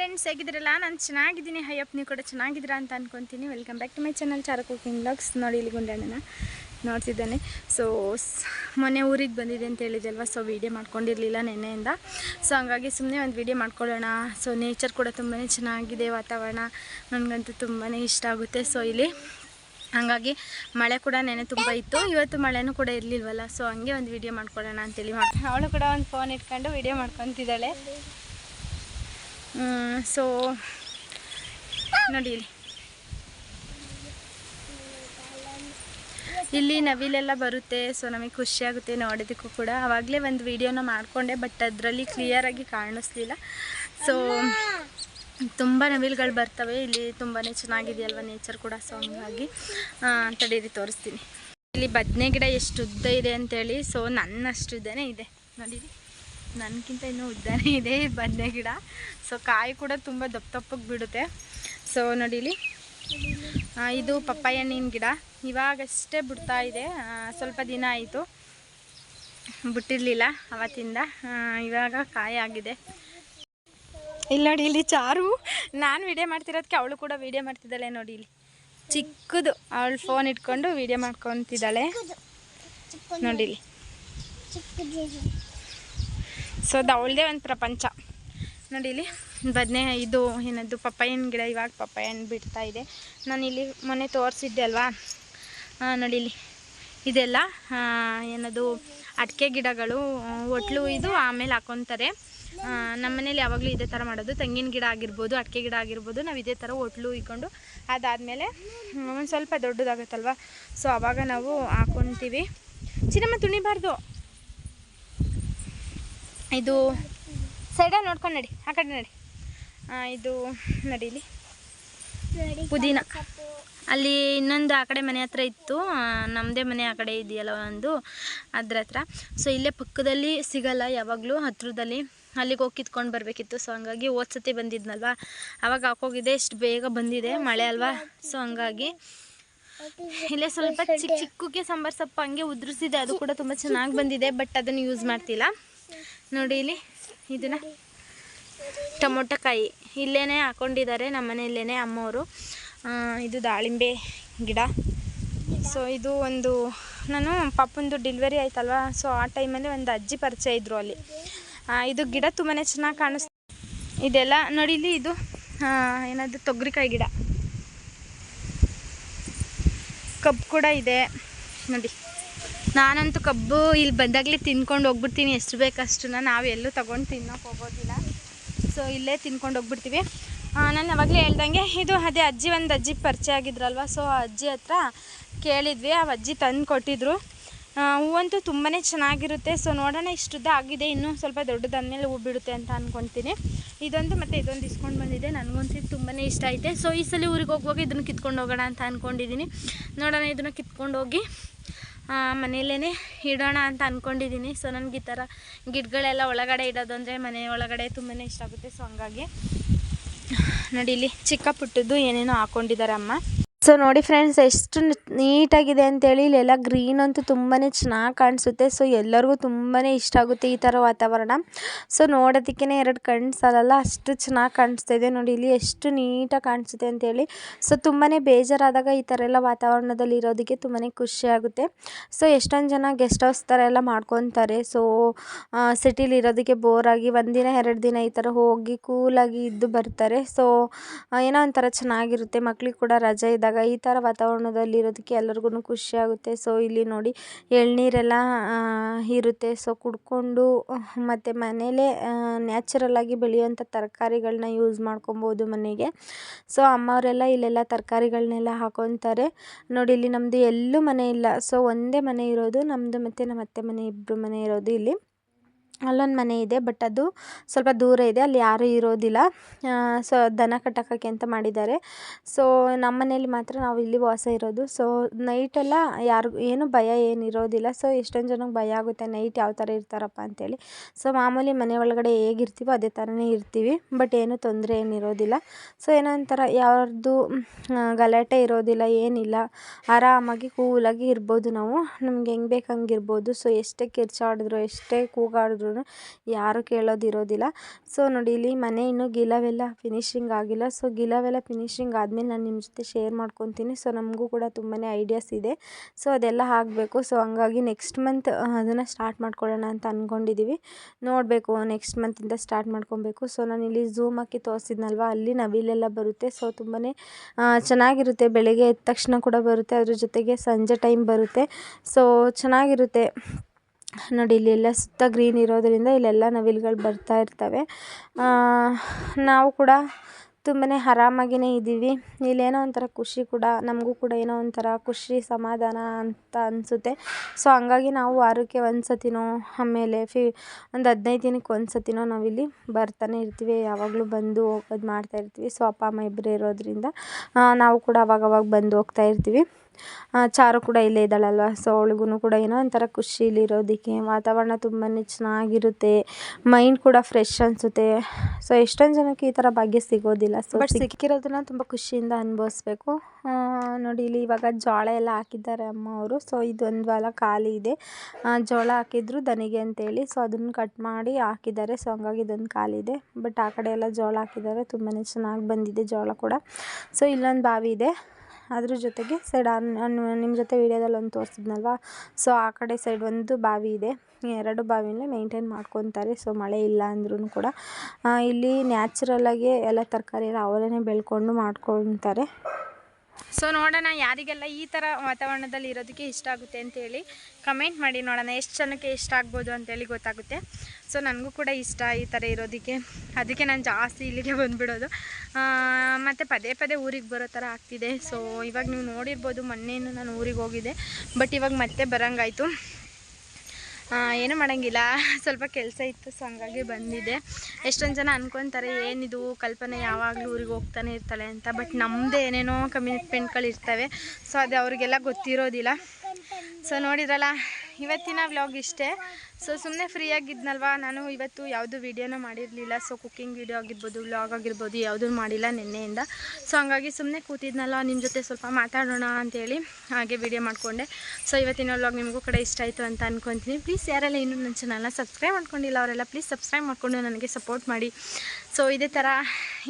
Friends ಹೇಗಿದ್ರಲ್ಲ ನಾನು ಚೆನ್ನಾಗಿದ್ದೀನಿ. ಹೈಯಪ್ ನೀವು ಕೂಡ ಚೆನ್ನಾಗಿದ್ದೀರಾ ಅಂತ ಅನ್ಕೊತೀನಿ. Welcome back to my channel ಚಾರ cooking blogs ನೋಡಿ ಇಲ್ಲಿ ಗುಂಡಣ್ಣನ ನೋಡ್ತಿದ್ದಾನೆ. ಸೊ, ಮೊನ್ನೆ ಊರಿಗೆ ಬಂದಿದೆ ಅಂತ ಹೇಳಿದಲ್ವಾ ಸೊ ವೀಡಿಯೋ ಮಾಡ್ಕೊಂಡಿರಲಿಲ್ಲ ನೆನ್ನೆಯಿಂದ. ಸೊ ಹಂಗಾಗಿ ಸುಮ್ಮನೆ ಒಂದು ವೀಡಿಯೋ ಮಾಡ್ಕೊಳ್ಳೋಣ. ಸೊ ನೇಚರ್ ಕೂಡ ತುಂಬಾ ಚೆನ್ನಾಗಿದೆ ವಾತಾವರಣ. ನನಗಂತೂ ತುಂಬಾ ಇಷ್ಟ ಆಗುತ್ತೆ. ಸೊ ಇಲ್ಲಿ ಹಾಗಾಗಿ ಮಳೆ ಕೂಡ ನೆನೆ ತುಂಬ ಇತ್ತು. ಇವತ್ತು ಮಳೆನೂ ಕೂಡ ಇರಲಿಲ್ವಲ್ಲ? ಸೊ ಹಂಗೆ ಒಂದು ವೀಡಿಯೋ ಮಾಡ್ಕೊಳ್ಳೋಣ ಅಂತೇಳಿ ಮಾಡಿ ಅವಳು ಕೂಡ ಒಂದು ಫೋನ್ ಇಟ್ಕೊಂಡು ವೀಡಿಯೋ ಮಾಡ್ಕೊತಿದ್ದಾಳೆ. ಸೊ ನೋಡಿ ಇಲ್ಲಿ. ಇಲ್ಲಿ ನವಿಲೆಲ್ಲ ಬರುತ್ತೆ ಸೊ ನಮಗೆ ಖುಷಿಯಾಗುತ್ತೆ ನೋಡೋದಕ್ಕೂ ಕೂಡ. ಆವಾಗಲೇ ಒಂದು ವಿಡಿಯೋನ ಮಾಡಿಕೊಂಡೆ ಬಟ್ ಅದರಲ್ಲಿ ಕ್ಲಿಯರಾಗಿ ಕಾಣಿಸ್ಲಿಲ್ಲ. ಸೊ ತುಂಬ ನವಿಲುಗಳು ಬರ್ತವೆ, ಇಲ್ಲಿ ತುಂಬಾ ಚೆನ್ನಾಗಿದೆಯಲ್ವ ನೇಚರ್ ಕೂಡ ಸೊ ಹಂಗಾಗಿ ತಡೀರಿ, ತೋರಿಸ್ತೀನಿ. ಇಲ್ಲಿ ಬದನೆ ಗಿಡ ಎಷ್ಟು ಉದ್ದ ಇದೆ ಅಂತೇಳಿ ಸೊ ನನ್ನಷ್ಟು ಉದ್ದನೇ ಇದೆ. ನೋಡಿರಿ. ನನಗಿಂತ ಇನ್ನೂ ಉದ್ದನೇ ಇದೆ ಬದನೆ ಗಿಡ. ಸೊ ಕಾಯಿ ಕೂಡ ತುಂಬ ದಪ್ಪ ದಪ್ಪಗೆ ಬಿಡುತ್ತೆ. ಸೊ ನೋಡಿಲಿ. ಇದು ಪಪ್ಪಾಯ ಹಣ್ಣಿನ ಗಿಡ. ಇವಾಗಷ್ಟೇ ಬಿಡ್ತಾ ಇದೆ. ಸ್ವಲ್ಪ ದಿನ ಆಯಿತು. ಬಿಟ್ಟಿರಲಿಲ್ಲ ಅವತ್ತಿಂದ. ಇವಾಗ ಕಾಯಿ ಆಗಿದೆ. ಇಲ್ಲಿ ನೋಡಿ ಇಲ್ಲಿ ಚಾರು. ನಾನು ವಿಡಿಯೋ ಮಾಡ್ತಿರೋದಕ್ಕೆ ಅವಳು ಕೂಡ ವಿಡಿಯೋ ಮಾಡ್ತಿದ್ದಾಳೆ ನೋಡಿ ಇಲ್ಲಿ ಚಿಕ್ಕದು. ಅವಳು ಫೋನ್ ಇಟ್ಕೊಂಡು ವಿಡಿಯೋ ಮಾಡ್ಕೊತಿದ್ದಾಳೆ. ನೋಡಿ ಇಲ್ಲಿ ಸೊ ಅದು ಅವಳದೇ ಒಂದು ಪ್ರಪಂಚ. ನೋಡಿ ಇಲ್ಲಿ ಬದನೆ ಇದು ಏನದು ಪಪ್ಪಾಯನ ಗಿಡ, ಇವಾಗ ಪಪ್ಪಾಯನ ಬಿಡ್ತಾ ಇದೆ. ನಾನು ಇಲ್ಲಿ ಮೊನ್ನೆ ತೋರಿಸಿದ್ದೆ ಅಲ್ವಾ? ನೋಡಿ ಇಲ್ಲಿ. ಇದೆಲ್ಲ ಏನದು ಅಡಿಕೆ ಗಿಡಗಳು ಒಟ್ಲು ಇದು ಆಮೇಲೆ ಹಾಕೊತಾರೆ. ನಮ್ಮ ಮನೇಲಿ ಯಾವಾಗಲೂ ಇದೇ ಥರ ಮಾಡೋದು. ತೆಂಗಿನ ಗಿಡ ಆಗಿರ್ಬೋದು, ಅಡಿಕೆ ಗಿಡ ಆಗಿರ್ಬೋದು, ನಾವು ಇದೇ ಥರ ಒಟ್ಲು ಇಕ್ಕೊಂಡು ಅದಾದಮೇಲೆ ಒಂದು ಸ್ವಲ್ಪ ದೊಡ್ಡದಾಗುತ್ತಲ್ವ? ಸೊ ಆವಾಗ ನಾವು ಹಾಕೊತೀವಿ. ಚಿನ್ನಮ್ಮ ತುಣಿಬಾರ್ದು ಇದು ಸೈಡಲ್ಲಿ ನೋಡ್ಕೊಂಡು ನಡಿ ಆ ಕಡೆ ನಡಿ. ಇದು ನಡೀಲಿ ಪುದೀನ. ಅಲ್ಲಿ ಇನ್ನೊಂದು ಆ ಕಡೆ ಮನೆ ಹತ್ರ ಇತ್ತು. ನಮ್ಮದೇ ಮನೆ ಆ ಕಡೆ ಇದೆಯಲ್ಲ ಒಂದು ಅದ್ರ ಹತ್ರ. ಸೊ ಇಲ್ಲೇ ಪಕ್ಕದಲ್ಲಿ ಸಿಗಲ್ಲ ಯಾವಾಗಲೂ ಹತ್ರದಲ್ಲಿ. ಅಲ್ಲಿಗೆ ಹೋಗಿ ಕಿತ್ಕೊಂಡು ಬರಬೇಕಿತ್ತು. ಸೊ ಹಂಗಾಗಿ ಓದ್ಸತಿ ಬಂದಿದ್ನಲ್ವ? ಅವಾಗ ಹಾಕೋಗಿದೆ ಎಷ್ಟು ಬೇಗ ಬಂದಿದೆ ಮಳೆ ಅಲ್ವಾ? ಸೊ ಹಂಗಾಗಿ ಇಲ್ಲೇ ಸ್ವಲ್ಪ ಚಿಕ್ಕ ಚಿಕ್ಕಕ್ಕೆ ಸಾಂಬಾರು ಸೊಪ್ಪು ಹಂಗೆ ಉದುರಿಸಿದೆ. ಅದು ಕೂಡ ತುಂಬ ಚೆನ್ನಾಗಿ ಬಂದಿದೆ ಬಟ್ ಅದನ್ನು ಯೂಸ್ ಮಾಡ್ತಿಲ್ಲ. ನೋಡಿ ಇಲ್ಲಿ ಇದನ್ನ ಟೊಮೊಟೊಕಾಯಿ. ಇಲ್ಲೇ ಹಾಕೊಂಡಿದ್ದಾರೆ ನಮ್ಮ ಮನೆಯಲ್ಲೇ ಅಮ್ಮವರು. ಇದು ದಾಳಿಂಬೆ ಗಿಡ. ಸೊ ಇದು ಒಂದು, ನಾನು ಪಾಪಂದು ಡೆಲಿವರಿ ಆಯ್ತಲ್ವ? ಸೊ ಆ ಟೈಮಲ್ಲಿ ಒಂದು ಅಜ್ಜಿ ಪರಿಚಯ ಇದ್ದರು ಅಲ್ಲಿ. ಇದು ಗಿಡ ತುಂಬಾ ಚೆನ್ನಾಗಿ ಕಾಣಿಸ್, ಇದೆಲ್ಲ ನೋಡಿ ಇಲ್ಲಿ ಇದು ಏನದು, ತೊಗರಿಕಾಯಿ ಗಿಡ. ಕಬ್ಬು ಕೂಡ ಇದೆ. ನೋಡಿ. ನಾನಂತೂ ಕಬ್ಬು ಇಲ್ಲಿ ಬಂದಾಗಲೇ ತಿನ್ಕೊಂಡು ಹೋಗ್ಬಿಡ್ತೀನಿ. ಎಷ್ಟು ಬೇಕಷ್ಟನ್ನ ನಾವು ಎಲ್ಲೂ ತೊಗೊಂಡು ತಿನ್ನೋಕೆ ಹೋಗೋದಿಲ್ಲ. ಸೊ ಇಲ್ಲೇ ತಿನ್ಕೊಂಡು ಹೋಗ್ಬಿಡ್ತೀವಿ. ನಾನು ಅವಾಗಲೇ ಹೇಳ್ದಂಗೆ ಇದು ಅದೇ ಅಜ್ಜಿ ಒಂದು ಅಜ್ಜಿ ಪರಿಚಯ ಆಗಿದ್ರಲ್ವ? ಸೊ ಅಜ್ಜಿ ಹತ್ರ ಕೇಳಿದ್ವಿ. ಆ ಅಜ್ಜಿ ತಂದು ಕೊಟ್ಟಿದ್ರು. ಹೂವಂತೂ ತುಂಬಾ ಚೆನ್ನಾಗಿರುತ್ತೆ. ಸೊ ನೋಡೋಣ ಇಷ್ಟುದ್ದ ಆಗಿದೆ. ಇನ್ನೂ ಸ್ವಲ್ಪ ದೊಡ್ಡದಾದ್ಮೇಲೆ ಹೂ ಬಿಡುತ್ತೆ ಅಂತ ಅಂದ್ಕೊತೀನಿ ಇದೊಂದು ಮತ್ತು ಇದೊಂದು ಇಸ್ಕೊಂಡು ಬಂದಿದೆ. ನನಗಂತೂ ತುಂಬಾ ಇಷ್ಟ ಐತೆ. ಸೊ ಈ ಸಲ ಊರಿಗೆ ಹೋಗುವಾಗ ಇದನ್ನು ಕಿತ್ಕೊಂಡು ಹೋಗೋಣ ಅಂತ ಅಂದ್ಕೊಂಡಿದ್ದೀನಿ ನೋಡೋಣ ಇದನ್ನು ಕಿತ್ಕೊಂಡು ಹೋಗಿ. ಮನೆಯಲ್ಲೇ ಇಡೋಣ ಅಂತ ಅಂದ್ಕೊಂಡಿದ್ದೀನಿ ಸೊ ನನಗೆ ಈ ಥರ ಗಿಡಗಳೆಲ್ಲ ಒಳಗಡೆ ಇಡೋದು ಅಂದರೆ ಮನೆ ಒಳಗಡೆ ತುಂಬಾ ಇಷ್ಟ ಆಗುತ್ತೆ. ಸೊ ಹಂಗಾಗಿ ನೋಡಿ, ಇಲ್ಲಿ ಚಿಕ್ಕ ಪುಟ್ಟದ್ದು ಏನೇನೋ ಹಾಕೊಂಡಿದ್ದಾರೆ ಅಮ್ಮ. ಸೊ ನೋಡಿ ಫ್ರೆಂಡ್ಸ್ ಎಷ್ಟು ನೀಟಾಗಿದೆ ಅಂತೇಳಿ, ಇಲ್ಲೆಲ್ಲ ಗ್ರೀನ್ ಅಂತೂ ತುಂಬಾನೇ ಚೆನ್ನಾಗಿ ಕಾಣಿಸುತ್ತೆ. ಸೊ ಎಲ್ಲರಿಗೂ ತುಂಬಾನೇ ಇಷ್ಟ ಆಗುತ್ತೆ ಈ ಥರ ವಾತಾವರಣ. ಸೊ ನೋಡೋದಕ್ಕೇ ಎರಡು ಕಣ್ಣು ಸಾಲಲ್ಲ ಅಷ್ಟು ಚೆನ್ನಾಗಿ ಕಾಣಿಸ್ತಾ ಇದೆ. ನೋಡಿ, ಇಲ್ಲಿ ಎಷ್ಟು ನೀಟಾಗಿ ಕಾಣಿಸುತ್ತೆ ಅಂತೇಳಿ. ಸೊ ತುಂಬಾನೇ ಬೇಜಾರಾದಾಗ ಈ ಥರ ಎಲ್ಲ ವಾತಾವರಣದಲ್ಲಿ ಇರೋದಕ್ಕೆ ತುಂಬಾನೇ ಖುಷಿ ಆಗುತ್ತೆ. ಸೊ ಎಷ್ಟೊಂದು ಜನ ಗೆಸ್ಟ್ ಹೌಸ್ ಥರ ಎಲ್ಲ ಮಾಡ್ಕೊತಾರೆ. ಸೊ ಸಿಟಿಲಿ ಇರೋದಕ್ಕೆ ಬೋರಾಗಿ ಒಂದಿನ ಎರಡು ದಿನ ಈ ಥರ ಹೋಗಿ ಕೂಲಾಗಿ ಇದ್ದು ಬರ್ತಾರೆ. ಸೊ ಏನೋ ಒಂಥರ ಚೆನ್ನಾಗಿರುತ್ತೆ. ಮಕ್ಳಿಗೆ ಕೂಡ ರಜೆ ಇದ್ದಾಗ ಇದ್ದಾಗ ಈ ಥರ ವಾತಾವರಣದಲ್ಲಿ ಇರೋದಕ್ಕೆ ಎಲ್ಲರಿಗೂ ಖುಷಿ ಆಗುತ್ತೆ ಸೊ ಇಲ್ಲಿ ನೋಡಿ, ಎಳನೀರೆಲ್ಲ ಇರುತ್ತೆ. ಸೊ ಕುಡ್ಕೊಂಡು, ಮತ್ತು ಮನೆಯಲ್ಲೇ ನ್ಯಾಚುರಲ್ಲಾಗಿ ಬೆಳೆಯುವಂಥ ತರಕಾರಿಗಳನ್ನ ಯೂಸ್ ಮಾಡ್ಕೊಬೋದು ಮನೆಗೆ. ಸೊ ಅಮ್ಮವರೆಲ್ಲ ಇಲ್ಲೆಲ್ಲ ತರಕಾರಿಗಳನ್ನೆಲ್ಲ ಹಾಕೊತಾರೆ ನೋಡಿ, ಇಲ್ಲಿ ನಮ್ಮದು ಎಲ್ಲೂ ಮನೆ ಇಲ್ಲ. ಸೊ ಒಂದೇ ಮನೆ ಇರೋದು ನಮ್ಮದು ಮತ್ತು ನಮ್ಮ ಅತ್ತೆ ಮನೆ ಇಬ್ಬರು ಮನೆ ಇರೋದು ಇಲ್ಲಿ. ಅಲ್ಲೊಂದು ಮನೆ ಇದೆ, ಬಟ್ ಅದು ಸ್ವಲ್ಪ ದೂರ ಇದೆ, ಅಲ್ಲಿ ಯಾರೂ ಇರೋದಿಲ್ಲ. ಸೊ ದನ ಕಟ್ಟಾಕೋಕ್ಕೆ ಅಂತ ಮಾಡಿದ್ದಾರೆ. ಸೊ ನಮ್ಮ ಮನೇಲಿ ಮಾತ್ರ ನಾವು ಇಲ್ಲಿ ವಾಸ ಇರೋದು. ಸೊ ನೈಟೆಲ್ಲ ಯಾರಿಗೂ ಏನು ಭಯ ಏನು ಇರೋದಿಲ್ಲ. ಸೊ ಎಷ್ಟೊಂದು ಜನಕ್ಕೆ ಭಯ ಆಗುತ್ತೆ ನೈಟ್ ಯಾವ ಥರ ಇರ್ತಾರಪ್ಪ ಅಂತೇಳಿ. ಸೊ ಮಾಮೂಲಿ ಮನೆ ಒಳಗಡೆ ಹೇಗಿರ್ತೀವೋ ಅದೇ ಥರನೇ ಇರ್ತೀವಿ. ಬಟ್ ಏನೂ ತೊಂದರೆ ಏನಿರೋದಿಲ್ಲ ಸೊ ಏನೋ ಒಂಥರ ಯಾರ್ದು ಗಲಾಟೆ ಇರೋದಿಲ್ಲ, ಏನಿಲ್ಲ. ಆರಾಮಾಗಿ ಕೂಲಾಗಿ ಇರ್ಬೋದು ನಾವು. ನಮ್ಗೆ ಹೆಂಗೆ ಬೇಕು ಹಂಗಿರ್ಬೋದು. ಸೊ ಎಷ್ಟೇ ಕಿರ್ಚಾಡಿದ್ರು, ಎಷ್ಟೇ ಕೂಗಾಡಿದ್ರು ಯಾರೂ ಕೇಳೋದಿರೋದಿಲ್ಲ. ಸೊ ನೋಡಿ, ಇಲ್ಲಿ ಮನೆ ಇನ್ನು ಗಿಲವೆಲ್ಲ ಫಿನಿಶಿಂಗ್ ಆಗಿಲ್ಲ. ಸೊ ಗಿಲವೆಲ್ಲ ಫಿನಿಶಿಂಗ್ ಆದಮೇಲೆ ನಾನು ನಿಮ್ಮ ಜೊತೆ ಶೇರ್ ಮಾಡ್ಕೊತೀನಿ. ಸೊ ನಮಗೂ ಕೂಡ ತುಂಬಾ ಐಡಿಯಾಸ್ ಇದೆ. ಸೊ ಅದೆಲ್ಲ ಆಗಬೇಕು. ಸೊ ಹಂಗಾಗಿ ನೆಕ್ಸ್ಟ್ ಮಂತ್ ಅದನ್ನು ಸ್ಟಾರ್ಟ್ ಮಾಡ್ಕೊಳ್ಳೋಣ ಅಂತ ಅಂದ್ಕೊಂಡಿದ್ದೀವಿ ನೋಡಬೇಕು ನೆಕ್ಸ್ಟ್ ಮಂತಿಂದ ಸ್ಟಾರ್ಟ್ ಮಾಡ್ಕೊಬೇಕು. ಸೊ ನಾನು ಇಲ್ಲಿ ಝೂಮ್ ಹಾಕಿ ತೋರಿಸಿದ್ನಲ್ವ? ಅಲ್ಲಿ ನವಿಲೆಲ್ಲ ಬರುತ್ತೆ. ಸೊ ತುಂಬಾ ಚೆನ್ನಾಗಿರುತ್ತೆ. ಬೆಳಗ್ಗೆ ಎದ್ದ ತಕ್ಷಣ ಕೂಡ ಬರುತ್ತೆ. ಅದ್ರ ಜೊತೆಗೆ ಸಂಜೆ ಟೈಮ್ ಬರುತ್ತೆ. ಸೊ ಚೆನ್ನಾಗಿರುತ್ತೆ. ನೋಡಿ ಇಲ್ಲೆಲ್ಲ ಸುತ್ತ ಗ್ರೀನ್ ಇರೋದರಿಂದ ಇಲ್ಲೆಲ್ಲ ನವಿಲುಗಳು ಬರ್ತಾ ಇರ್ತವೆ. ನಾವು ಕೂಡ ತುಂಬಾ ಆರಾಮಾಗಿಯೇ ಇದ್ದೀವಿ. ಇಲ್ಲೇನೋ ಒಂಥರ ಖುಷಿ ಕೂಡ, ನಮಗೂ ಕೂಡ ಏನೋ ಒಂಥರ ಖುಷಿ ಸಮಾಧಾನ ಅಂತ ಅನಿಸುತ್ತೆ. ಸೊ ಹಂಗಾಗಿ ನಾವು ವಾರಕ್ಕೆ ಒಂದು ಸತಿನೋ ಆಮೇಲೆ ಫಿ, ಒಂದು ಹದಿನೈದು ದಿನಕ್ಕೆ ಒಂದು ಸತಿನೋ ನಾವಿಲ್ಲಿ ಬರ್ತಾನೆ ಇರ್ತೀವಿ. ಯಾವಾಗಲೂ ಬಂದು ಹೋಗೋದು ಮಾಡ್ತಾ ಇರ್ತೀವಿ. ಸೊ ಅಪ್ಪ, ಅಮ್ಮ ಇಬ್ಬರೇ ಇರೋದ್ರಿಂದ ನಾವು ಕೂಡ ಅವಾಗವಾಗ ಬಂದು ಹೋಗ್ತಾ ಇರ್ತೀವಿ. ಚಾರು ಕೂಡ ಇಲ್ಲೇ ಇದ್ದಾಳಲ್ವ? ಸೊ ಅವ್ಳಿಗೂ ಕೂಡ ಏನೋ ಒಂಥರ ಖುಷಿ ಇರೋದಕ್ಕೆ ವಾತಾವರಣ ತುಂಬಾ ಚೆನ್ನಾಗಿರುತ್ತೆ. ಮೈಂಡ್ ಕೂಡ ಫ್ರೆಶ್ ಅನಿಸುತ್ತೆ. ಸೊ ಎಷ್ಟೊಂದು ಜನಕ್ಕೆ ಈ ಥರ ಭಾಗ್ಯ ಸಿಗೋದಿಲ್ಲ. ಸೊ ಬಟ್ ಸಿಕ್ಕಿರೋದನ್ನ ತುಂಬ ಖುಷಿಯಿಂದ ಅನುಭವಿಸ್ಬೇಕು. ನೋಡಿ ಇಲ್ಲಿ ಇವಾಗ ಜೋಳ ಎಲ್ಲ ಹಾಕಿದ್ದಾರೆ ಅಮ್ಮ ಅವರು. ಸೊ ಇದೊಂದು ವಾಲ ಖಾಲಿ ಇದೆ. ಜೋಳ ಹಾಕಿದ್ರು ದನಿಗೆ ಅಂತೇಳಿ. ಸೊ ಅದನ್ನು ಕಟ್ ಮಾಡಿ ಹಾಕಿದ್ದಾರೆ. ಸೊ ಹಂಗಾಗಿ ಇದೊಂದು ಖಾಲಿ ಇದೆ. ಬಟ್ ಆ ಕಡೆ ಎಲ್ಲ ಜೋಳ ಹಾಕಿದ್ದಾರೆ. ತುಂಬಾ ಚೆನ್ನಾಗಿ ಬಂದಿದೆ ಜೋಳ ಕೂಡ. ಸೊ ಇಲ್ಲೊಂದು ಬಾವಿ ಇದೆ. ಅದ್ರ ಜೊತೆಗೆ ಸೈಡ್ ನಿಮ್ಮ ಜೊತೆ ವೀಡಿಯೋದಲ್ಲಿ ಒಂದು ತೋರಿಸಿದ್ನಲ್ವ? ಸೊ ಆ ಕಡೆ ಸೈಡ್ ಒಂದು ಬಾವಿ ಇದೆ. ಎರಡು ಬಾವಿನೇ ಮೇಂಟೈನ್ ಮಾಡ್ಕೊತಾರೆ. ಸೊ ಮಳೆ ಇಲ್ಲ ಅಂದ್ರೂ ಕೂಡ ಇಲ್ಲಿ ನ್ಯಾಚುರಲ್ಲಾಗೆ ಎಲ್ಲ ತರಕಾರಿ ಎಲ್ಲ ಅವರೇನೆ ಬೆಳ್ಕೊಂಡು ಮಾಡ್ಕೊತಾರೆ. ಸೊ ನೋಡೋಣ, ಯಾರಿಗೆಲ್ಲ ಈ ಥರ ವಾತಾವರಣದಲ್ಲಿ ಇರೋದಕ್ಕೆ ಇಷ್ಟ ಆಗುತ್ತೆ ಅಂತೇಳಿ ಕಮೆಂಟ್ ಮಾಡಿ ನೋಡೋಣ, ಎಷ್ಟು ಜನಕ್ಕೆ ಇಷ್ಟ ಆಗ್ಬೋದು ಅಂತೇಳಿ ಗೊತ್ತಾಗುತ್ತೆ. ಸೊ ನನಗೂ ಕೂಡ ಇಷ್ಟ ಈ ಥರ ಇರೋದಕ್ಕೆ. ಅದಕ್ಕೆ ನಾನು ಜಾಸ್ತಿ ಇಲ್ಲಿಗೆ ಬಂದುಬಿಡೋದು. ಮತ್ತು ಪದೇ ಪದೇ ಊರಿಗೆ ಬರೋ ಥರ ಆಗ್ತಿದೆ. ಸೊ ಇವಾಗ ನೀವು ನೋಡಿರ್ಬೋದು ಮೊನ್ನೆಯೂ ನಾನು ಊರಿಗೆ ಹೋಗಿದ್ದೆ. ಬಟ್ ಇವಾಗ ಮತ್ತೆ ಬರೋಂಗಾಯ್ತು. ಏನು ಮಾಡೋಂಗಿಲ್ಲ. ಸ್ವಲ್ಪ ಕೆಲಸ ಇತ್ತು ಸೊ ಹಂಗಾಗಿ ಬಂದಿದೆ. ಎಷ್ಟೊಂದು ಜನ ಅನ್ಕೊತಾರೆ, ಏನಿದು ಕಲ್ಪನೆ ಯಾವಾಗಲೂ ಊರಿಗೆ ಹೋಗ್ತಾನೆ ಇರ್ತಾಳೆ ಅಂತ ಬಟ್ ನಮ್ಮದೇ ಏನೇನೋ ಕಮಿಟ್ಮೆಂಟ್ಗಳು ಇರ್ತವೆ ಸೊ ಅದು ಅವರಿಗೆಲ್ಲ ಗೊತ್ತಿರೋದಿಲ್ಲ. ಸೊ ನೋಡಿದ್ರಲ್ಲ, ಇವತ್ತಿನ ವ್ಲಾಗ್ ಇಷ್ಟೇ. ಸೊ ಸುಮ್ಮನೆ ಫ್ರೀಯಾಗಿದ್ನಲ್ವ ನಾನು ಇವತ್ತು ಯಾವುದು ವೀಡಿಯೋನ ಮಾಡಿರಲಿಲ್ಲ. ಸೊ ಕುಕ್ಕಿಂಗ್ ವೀಡಿಯೋ ಆಗಿರ್ಬೋದು ವ್ಲಾಗ್ ಆಗಿರ್ಬೋದು ಯಾವುದೂ ಮಾಡಿಲ್ಲ ನಿನ್ನೆಯಿಂದ. ಸೊ ಹಂಗಾಗಿ ಸುಮ್ಮನೆ ಕೂತಿದ್ನಲ್ಲ. ನಿಮ್ಮ ಜೊತೆ ಸ್ವಲ್ಪ ಮಾತಾಡೋಣ ಅಂತೇಳಿ ಹಾಗೆ ವೀಡಿಯೋ ಮಾಡಿಕೊಂಡೆ. ಸೊ ಇವತ್ತಿನ ವ್ಲಾಗ್ ನಿಮಗೂ ಕೂಡ ಇಷ್ಟ ಆಯಿತು ಅಂತ ಅನ್ಕೊತೀನಿ. ಪ್ಲೀಸ್ ಯಾರೆಲ್ಲ ಇನ್ನೂ ನನ್ನ ಚಾನಲ್ನ ಸಬ್ಸ್ಕ್ರೈಬ್ ಮಾಡ್ಕೊಂಡಿಲ್ಲ, ಅವರೆಲ್ಲ ಪ್ಲೀಸ್ ಸಬ್ಸ್ಕ್ರೈಬ್ ಮಾಡಿಕೊಂಡು ನನಗೆ ಸಪೋರ್ಟ್ ಮಾಡಿ. ಸೊ ಇದೇ ಥರ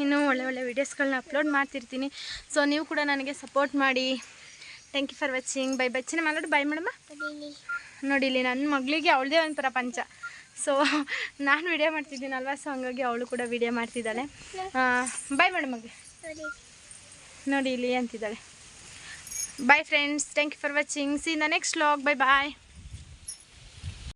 ಇನ್ನೂ ಒಳ್ಳೆ ಒಳ್ಳೆ ವೀಡಿಯೋಸ್ಗಳನ್ನ ಅಪ್ಲೋಡ್ ಮಾಡ್ತಿರ್ತೀನಿ. ಸೊ ನೀವು ಕೂಡ ನನಗೆ ಸಪೋರ್ಟ್ ಮಾಡಿ. Thank you for watching bye ಬಚ್ಚಿನ ಮಾತಾಡು ಬೈ ಮೇಡಮ್ಮ ನೋಡಿ ಇಲ್ಲಿ ನನ್ನ ಮಗಳಿಗೆ ಅವಳದೇ ಒಂದು ಪಂಚ ಸೊ ನಾನು ವಿಡಿಯೋ ಮಾಡ್ತಿದ್ದೀನಲ್ವ? ಸೊ ಹಂಗಾಗಿ ಅವಳು ಕೂಡ ವಿಡಿಯೋ ಮಾಡ್ತಿದ್ದಾಳೆ. ಬೈ ಮೇಡಮ್ ಮಗ್ಗೆ ನೋಡಿ. ಇಲ್ಲಿ ಅಂತಿದ್ದಾಳೆ. Bye friends thank you for watching see the next log bye bye